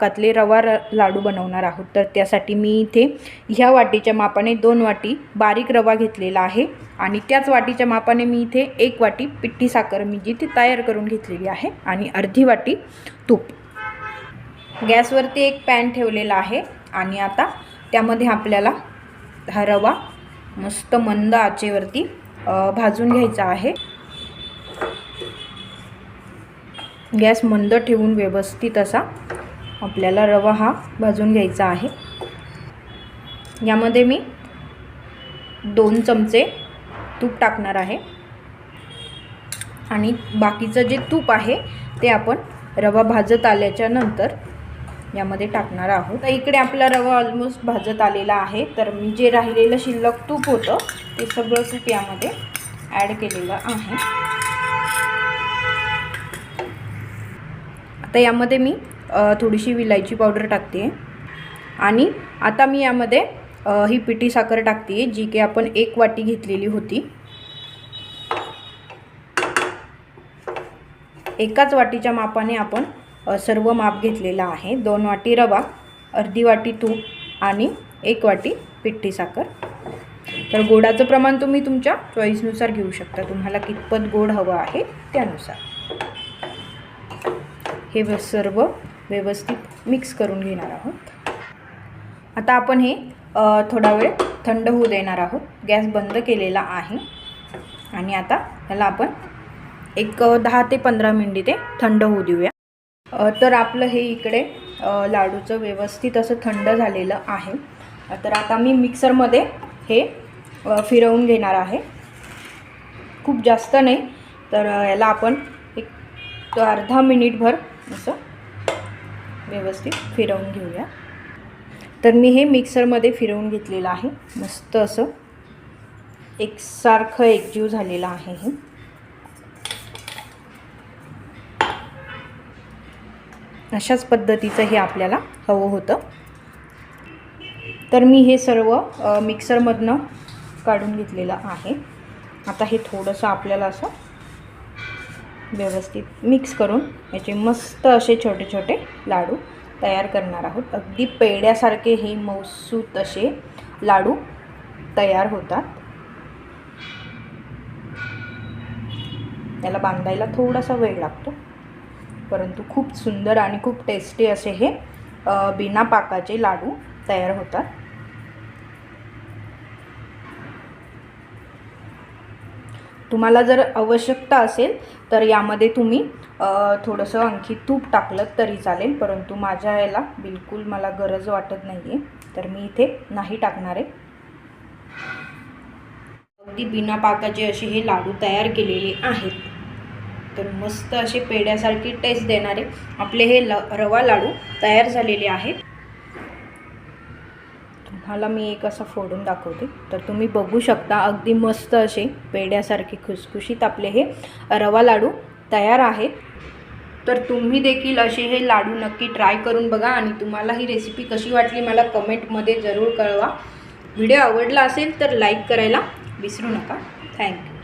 कातले रवा र लाडू बनवणार आहोत. तर त्यासाठी मी इथे ह्या वाटीच्या मापाने दोन वाटी बारीक रवा घेतलेला आहे आणि त्याच वाटीच्या मापाने मी इथे एक वाटी पिठी साखर मी जी ती तयार करून घेतलेली आहे आणि अर्धी वाटी तूप. गॅसवरती एक पॅन ठेवलेला आहे आणि आता त्यामध्ये आपल्याला हा रवा मस्त मंद आचेवरती भाजून घ्यायचा आहे. गॅस मंद ठेवून व्यवस्थित असा आपल्याला रवा हा भाजून घ्यायचा आहे. यामध्ये मी दोन चमचे तूप टाकणार आहे. आणि बाकीचं जे तूप आहे ते आपण रवा भाजत आल्याच्यानंतर यामध्ये टाकणार आहोत. तर इकडे आपला रवा ऑलमोस्ट भाजत आलेला आहे. तर मी जे राहिलेलं शिल्लक तूप होतं ते सगळं तूप यामध्ये ॲड केलेलं आहे. आता यामध्ये मी थोडीशी विलायची पावडर टाकते. आणि आता मी यामध्ये ही पिठी साखर टाकते जी की आपण एक वाटी घेतलेली होती. एकाच वाटीच्या मापाने आपण सर्व माप घेतलेलं आहे. दोन वाटी रवा अर्धी वाटी तूप आणि एक वाटी पिठी साखर. तर गोडाचं प्रमाण तुम्ही तुमच्या चॉईसनुसार घेऊ शकता. तुम्हाला कितपत गोड हवं आहे त्यानुसार. हे व- सर्व व्यवस्थित मिक्स करून घेणार आहोत. आता आपण हे थोडा वेळ थंड होऊ देणार आहोत. गॅस बंद केलेला आहे. आणि आता ह्याला आपण एक दहा ते पंधरा मिनटे ते थंड होऊ देऊया. तर आपलं हे इकडे लाडूचं व्यवस्थित असं थंड झालेलं आहे. तर आता मी मिक्सरमध्ये हे फिरवून घेणार आहे. खूप जास्त नाही तर याला आपण एक अर्धा मिनिटभर असं व्यवस्थित फिरवून घेऊया. तर मी हे मिक्सरमध्ये फिरवून घेतलेलं आहे. मस्त असं एकसारखं एकजीव झालेलं आहे हे. अशाच पद्धतीचं हे आपल्याला हवं होतं. तर मी हे सर्व मिक्सरमधनं काढून घेतलेलं आहे. आता हे थोडंसं आपल्याला असं व्यवस्थित मिक्स करून याचे मस्त असे छोटे छोटे लाडू तयार करणार आहोत. अगदी पेड्यासारखे हे मौसूत असे लाडू तयार होतात. त्याला बांधायला थोडासा वेळ लागतो. परंतु खूप सुंदर आणि खूप टेस्टी असे हे बिना पाकाचे लाडू तयार होतात. तुम्हाला जर आवश्यकता असेल तर यामध्ये तुम्ही थोडंसं आणखी तूप टाकलं तरी चालेल परंतु माझ्या याला बिलकुल मला गरज वाटत नाही आहे तर मी इथे नाही टाकणार आहे. अगदी बिना पाकाचे असे हे लाडू तयार केलेले आहेत. तर मस्त असे पेड्यासारखी टेस्ट देणारे आपले हे ल रवा लाडू तयार झालेले आहेत. तुम्हाला मी एक असं फोडून दाखवते. तर तुम्ही बघू शकता अगदी मस्त असे पेड्यासारखे खुसखुशीत आपले हे रवा लाडू तयार आहेत. तर तुम्ही देखील असे हे लाडू नक्की ट्राय करून बघा आणि तुम्हाला ही रेसिपी कशी वाटली मला कमेंटमध्ये जरूर कळवा. व्हिडिओ आवडला असेल तर लाईक करायला विसरू नका. थँक्यू